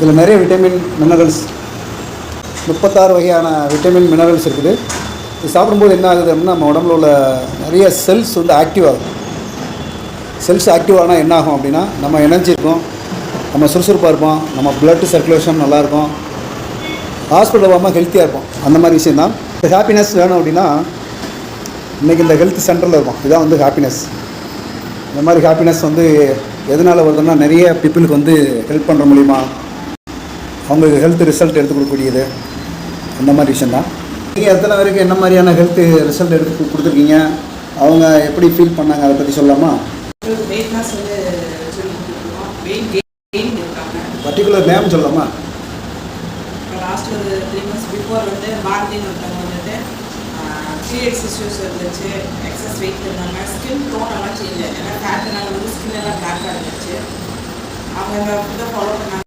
இதில் நிறைய vitamin minerals முப்பத்தாறு வகையான விட்டமின் மினரல்ஸ் இருக்குது. இது சாப்பிடும்போது என்ன ஆகுது அப்படின்னா நம்ம உடம்புல உள்ள நிறைய செல்ஸ் வந்து ஆக்டிவ் ஆகும். செல்ஸ் ஆக்டிவ் ஆனால் என்ன ஆகும் அப்படின்னா நம்ம எனர்ஜி இருக்கும் நம்ம சுறுசுறுப்பாக இருப்போம் நம்ம பிளட் சர்க்குலேஷன் நல்லாயிருக்கும் ஹாஸ்பிட்டல் போகாமல் ஹெல்த்தியாக இருப்போம். அந்த மாதிரி விஷயம் தான் இப்போ ஹாப்பினஸ் வேணும் அப்படின்னா இன்றைக்கி இந்த ஹெல்த் சென்டரில் இருக்கும். இதுதான் வந்து ஹாப்பினஸ் இந்த மாதிரி ஹாப்பினஸ் வந்து எதனால் வருதுன்னா நிறைய பீப்புளுக்கு வந்து ஹெல்ப் பண்ணுற மூலிமா அவங்களுக்கு ஹெல்த் ரிசல்ட் எடுத்து கொடுக்கக்கூடியது. அந்த மாதிரி விஷயம் தான் நீங்கள் எத்தனை பேருக்கு என்ன மாதிரியான ஹெல்த் ரிசல்ட் எடுத்து கொடுத்துருக்கீங்க? அவங்க எப்படி ஃபீல் பண்ணாங்க? அதை பற்றி சொல்லலாமா? வெயிட் லாஸ் வந்து சொல்லி கொடுத்துருக்கோம் வெயிட் கெயின் இருக்காங்க பர்டிகுலர் நேம் சொல்லலாமா லாஸ்ட் ஒரு த்ரீ மந்த்ஸ் பிஃபோர் வந்து பாரதின்னு ஒருத்தவங்க வந்துட்டு பீரியட்ஸ் இஷ்யூஸ் இருந்துச்சு எக்ஸஸ் வெயிட் இருந்தாங்க ஸ்கின் டோன் எல்லாம் சேஞ்ச் ஏன்னா ஃபேட்னால வந்து ஸ்கின் எல்லாம் பிளாக்காக இருந்துச்சு. அவங்க ஃபாலோ பண்ணாங்க.